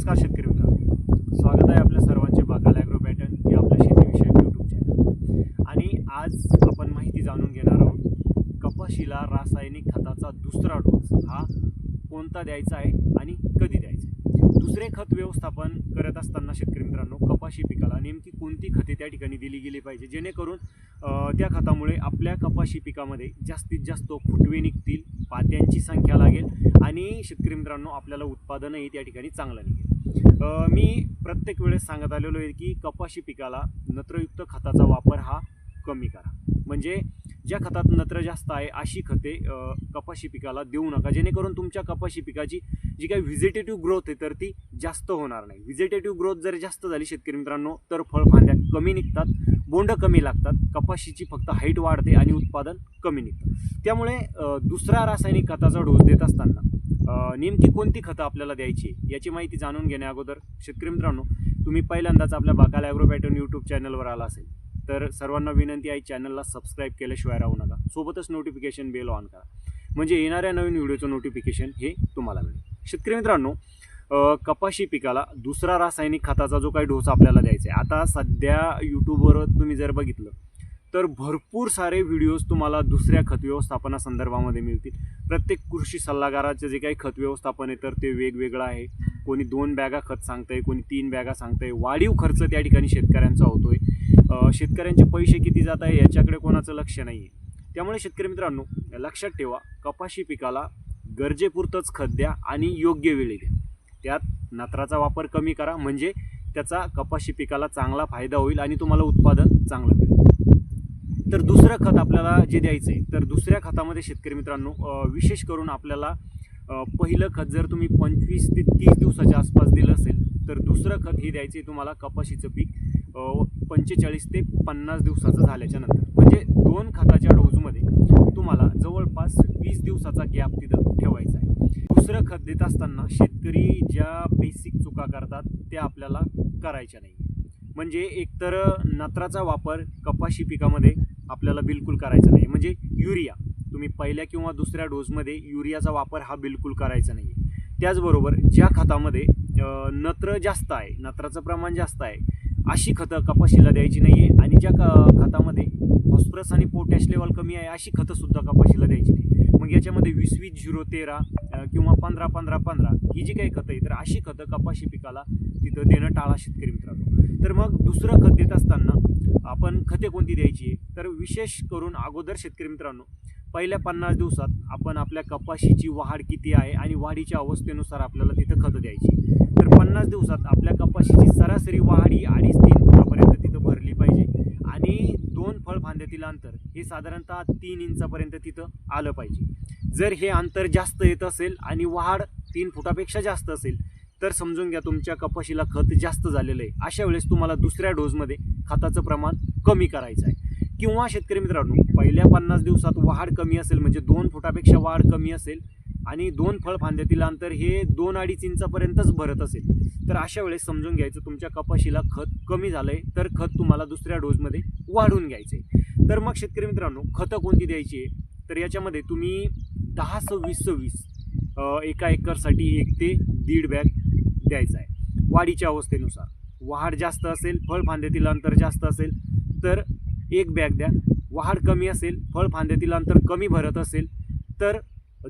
नमस्कार शेतकरी मित्र स्वागत आहे आपल्या सर्वांचे बागाल ॲग्रो पॅटर्न या आपल्या शेतीविषयक यूट्यूब चॅनल आणि आज आपण माहिती जाणून घेणार आहोत कपाशीला रासायनिक खताचा दुसरा डोस हा कोणता द्यायचा आहे आणि कधी द्यायचा आहे. दुसरे खत व्यवस्थापन करत असताना शेतकरी मित्रांनो कपाशी पिकाला नेमकी कोणती खते त्या ठिकाणी दिली गेली पाहिजे? जेणेकरून त्या खतामुळे आपल्या कपाशी पिकामध्ये जास्तीत जास्त फुटवे निघतील पात्यांची संख्या लागेल आणि शेतकरी मित्रांनो आपल्याला उत्पादनही त्या ठिकाणी चांगलं निघेल. मी प्रत्येक वेळेस सांगत आलेलो आहे की कपाशी पिकाला नत्रयुक्त खताचा वापर हा कमी करा. म्हणजे ज्या खतात नत्र जास्त आहे अशी खते कपाशी पिकाला देऊ नका. जेणेकरून तुमच्या कपाशी पिकाची जी काही व्हिजिटेटिव्ह ग्रोथ आहे तर ती जास्त होणार नाही. व्हिजिटेटिव्ह ग्रोथ जर जास्त झाली शेतकरी मित्रांनो तर फळफांद्या कमी निघतात बोंड कमी लागतात कपाशीची फक्त हाईट वाढते आणि उत्पादन कमी निघतं. त्यामुळे दुसरा रासायनिक खताचा डोस देत असताना नेमकी कोणती खतं आपल्याला द्यायची याची माहिती जाणून घेण्या अगोदर. शेतकरी मित्रांनो तुम्ही पहिल्यांदाच आपल्या बाकाल ॲग्रो पॅटर्न यूट्यूब चॅनलवर आला असेल तर सर्वांना विनंती आहे चॅनलला सबस्क्राईब केल्याशिवाय राहू नका. सोबतच नोटिफिकेशन बेल ऑन करा. म्हणजे येणाऱ्या नवीन व्हिडिओचं नोटिफिकेशन हे तुम्हाला मिळेल. शेतकरी मित्रांनो कपाशी पिकाला दुसरा रासायनिक खताचा जो काही डोस आपल्याला द्यायचा आहे आता सध्या यूट्यूबवर तुम्ही जर बघितलं तर भरपूर सारे व्हिडिओज तुम्हाला दुसऱ्या खत व्यवस्थापनासंदर्भामध्ये मिळतील. प्रत्येक कृषी सल्लागाराचं जे काही खत व्यवस्थापन आहे तर ते वेगवेगळं आहे. कोणी दोन बॅगा खत सांगतंय कोणी तीन बॅगा सांगतंय. वाढीव खर्च त्या ठिकाणी शेतकऱ्यांचा होतोय. शेतकऱ्यांचे पैसे किती जात आहे याच्याकडे कोणाचं लक्ष नाही आहे त्यामुळे शेतकरी मित्रांनो लक्षात ठेवा कपाशी पिकाला गरजेपुरतंच खत द्या आणि योग्य वेळी द्या. त्यात नत्राचा वापर कमी करा म्हणजे त्याचा कपाशी पिकाला चांगला फायदा होईल आणि तुम्हाला उत्पादन चांगलं मिळेल. तर दुसरं खत आपल्याला जे द्यायचं आहे तर दुसऱ्या खतामध्ये शेतकरी मित्रांनो विशेष करून आपल्याला पहिलं खत जर तुम्ही पंचवीस ते तीस दिवसाच्या आसपास दिलं असेल तर दुसरं खत हे द्यायचं आहे तुम्हाला कपाशीचं पीक पंचेचाळीस ते पन्नास दिवसाचं झाल्याच्यानंतर. म्हणजे दोन खताच्या डोजमध्ये तुम्हाला जवळपास वीस दिवसाचा गॅप तिथं ठेवायचा आहे. दुसरं खत देत असताना शेतकरी ज्या बेसिक चुका करतात त्या आपल्याला करायच्या नाही. म्हणजे एकतर नत्राचा वापर कपाशी पिकामध्ये आपल्याला बिलकुल करायचा नाही. म्हणजे युरिया. तुम्ही पहिल्या किंवा दुसऱ्या डोसमध्ये युरियाचा वापर हा बिलकुल करायचा नाही त्याचबरोबर ज्या खतामध्ये नत्र जास्त आहे नत्राचं प्रमाण जास्त आहे अशी खतं कपाशीला द्यायची नाही आहे आणि ज्या क खतामध्ये फॉस्फरस आणि पोटॅश लेवल कमी आहे अशी खतंसुद्धा कपाशीला द्यायची नाही. मग याच्यामध्ये वीस वीस झिरो तेरा किंवा पंधरा पंधरा पंधरा ही जी काही खतं आहे तर अशी खतं कपाशी पिकाला तिथं देणं टाळा शेतकरी मित्रांनो. तर मग दुसरं खत देत असताना आपण खते कोणती द्यायची? आहे तर विशेष करून अगोदर शेतकरी मित्रांनो पहिल्या पन्नास दिवसात आपण आपल्या कपाशीची वाढ किती आहे आणि वाढीच्या अवस्थेनुसार आपल्याला तिथं खतं द्यायची. तर पन्नास दिवसात आपल्या कपाशीची सरासरी वाढ ही अडीच तीन फुटापर्यंत तिथं भरली पाहिजे आणि दोन फळ फांद्यातील अंतर हे साधारणतः तीन इंचापर्यंत तिथं आलं पाहिजे. जर हे अंतर जास्त येत असेल आणि वाढ तीन फुटापेक्षा जास्त असेल तर समजून घ्या तुमच्या कपाशीला खत जास्त झालेलं आहे. अशा वेळेस तुम्हाला दुसऱ्या डोसमध्ये खताचं प्रमाण कमी करायचं आहे. किंवा शेतकरी मित्रांनो पहिल्या पन्नास दिवसात वाढ कमी असेल म्हणजे दोन फुटापेक्षा वाढ कमी असेल आणि दोन फळ फांद्यातील अंतर हे दोन अडीच इंचापर्यंतच भरत असेल तर अशा वेळेस समजून घ्यायचं तुमच्या कपाशीला खत कमी झालं आहे तर खत तुम्हाला दुसऱ्या डोसमध्ये वाढून घ्यायचंय. तर मग शेतकरी मित्रांनो खतं कोणती द्यायची आहे? तर याच्यामध्ये तुम्ही दहा सव्वीस सव्वीस एका एकरसाठी एक ते दीड बॅग द्यायचा आहे. वाढीच्या अवस्थेनुसार. वाढ जास्त असेल फळ फांद्यातील अंतर जास्त असेल तर एक बॅग द्या. वाढ कमी असेल फळ फांद्यातील अंतर कमी भरत असेल तर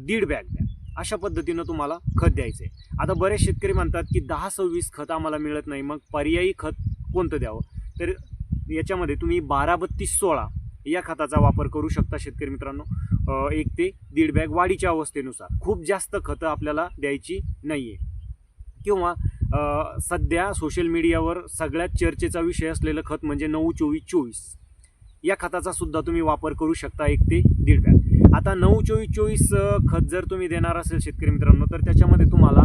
दीड बॅग द्या. अशा पद्धतीनं तुम्हाला खत द्यायचं आहे आता बरेच शेतकरी म्हणतात की दहा सव्वीस खत आम्हाला मिळत नाही मग पर्यायी खत कोणतं द्यावं? तर याच्यामध्ये तुम्ही बारा बत्तीस सोळा या खताचा वापर करू शकता शेतकरी मित्रांनो. एक ते दीड बॅग वाढीच्या अवस्थेनुसार. खूप जास्त खतं आपल्याला द्यायची नाही आहे किंवा सध्या सोशल मीडियावर सगळ्यात चर्चेचा विषय असलेलं खत म्हणजे नऊ चोवीस चोवीस. या खताचा सुद्धा तुम्ही वापर करू शकता एक ते दीड बॅग. आता नऊ चोवीस चोवीस खत जर तुम्ही देणार असेल शेतकरी मित्रांनो तर त्याच्यामध्ये तुम्हाला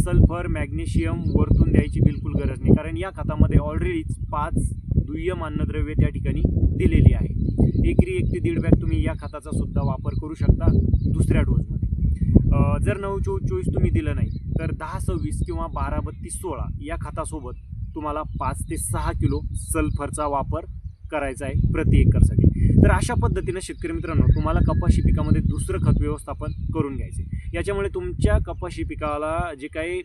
सल्फर मॅग्नेशियम वरतून द्यायची बिलकुल गरज नाही. कारण या खतामध्ये ऑलरेडीच पाच दुय्यम अन्नद्रव्ये त्या ठिकाणी दिलेली आहे. एकरी एक ते दीड बॅग तुम्ही या खताचा सुद्धा वापर करू शकता दुसऱ्या डोसमध्ये. जर नऊ चोवीस चोवीस तुम्ही दिलं नाही तर दहा सव्वीस किंवा बारा बत्तीस सोळा या खतासोबत तुम्हाला पाच ते सहा किलो सल्फरचा वापर करायचा आहे प्रति एकरसाठी. तर अशा पद्धतीनं शेतकरी मित्रांनो तुम्हाला कपाशी पिकामध्ये दुसरं खत व्यवस्थापन करून घ्यायचे याच्यामुळे तुमच्या कपाशी पिकाला जे काही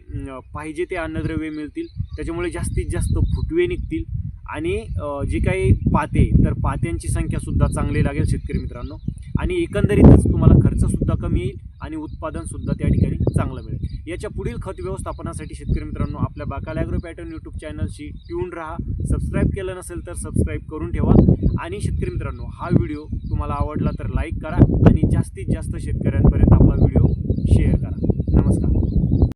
पाहिजे ते अन्नद्रव्ये मिळतील त्याच्यामुळे जास्तीत जास्त फुटवे निघतील आणि जी जे काही पाते तर पात्यांची संख्यासुद्धा चांगली लागेल शेतकरी मित्रांनो. आणि एकंदरीतच तुम्हाला खर्चसुद्धा कमी येईल आणि उत्पादनसुद्धा त्या ठिकाणी चांगलं मिळेल. याच्या पुढील खत व्यवस्थापनासाठी शेतकरी मित्रांनो आपल्या बाकाल ॲग्रो पॅटर्न यूट्यूब चॅनलशी ट्यून राहा. सबस्क्राईब केलं नसेल तर सबस्क्राईब करून ठेवा. आणि शेतकरी मित्रांनो हा व्हिडिओ तुम्हाला आवडला तर लाईक करा आणि जास्तीत जास्त शेतकऱ्यांपर्यंत आपला व्हिडिओ शेअर करा.